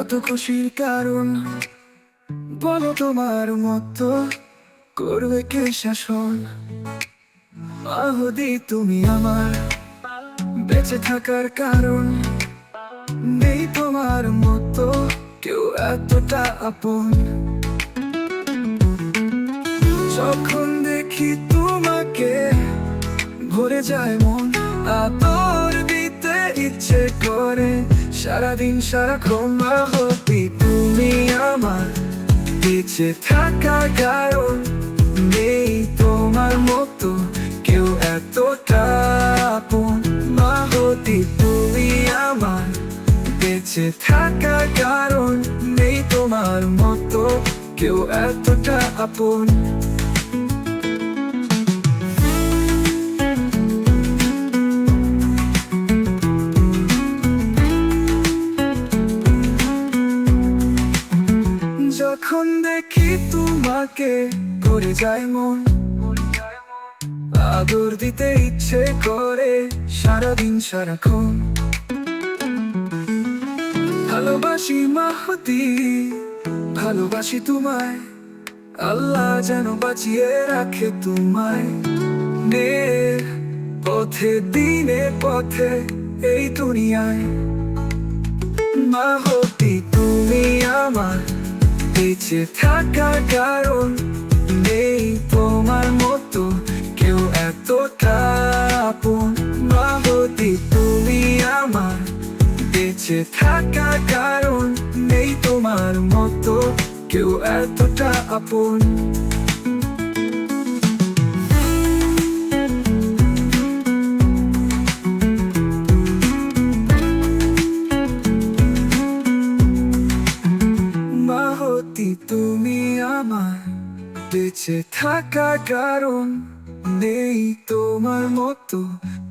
এত খুশির কারণ, বলো তোমার মতো করবে কে শাসন? আহদি তুমি আমার বেঁচে থাকার কারণ, নেই তোমার মতো কেউ এতটা আপন। যখন দেখি তোমাকে ভরে যায় মন দিতে ইচ্ছে করে, সারাদিন সারাক্ষণ হতি তুমি আমার বেঁচে থাকার কারণ, নেই তোমার মতো কেউ এতটা আপন। মা হতি তুমি আমার বেঁচে থাকার কারণ, নেই তোমার মতো কেউ এতটা আপন। যখন দেখি তোমাকে, করে যায় মন। আদর দিতে ইচ্ছে করে সারাদিন সারাক্ষণ। ভালোবাসি মাহতি, ভালোবাসি তোমায়। আল্লাহ যেন বাঁচিয়ে রাখে তোমায়। নে পথে দিনে পথে, এই দুনিয়ায়। মাহতি, তুমি আমার বেঁচে থাকার কারণ নেই তোমার মতো কেউ এতটা তুমি আমার বেঁচে থাকার কারণ নেই তোমার মতো কেউ এতটা আপন। মাহতি তুমি আমার বেঁচে থাকা কারণ নেই তোমার মতো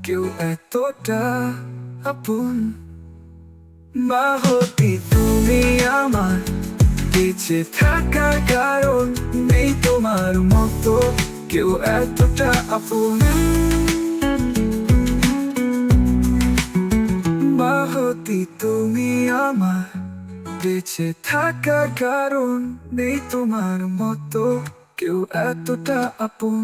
কেউ এতটা আপন। মাহতি, তুমি আমার বেঁচে থাকা কারণ নেই তোমার মতো কেউ এতটা আপন। মাহতি, তুমি আমার বেঁচে থাকার কারণ নেই তোমার মতো। কেউ এতটা আপন।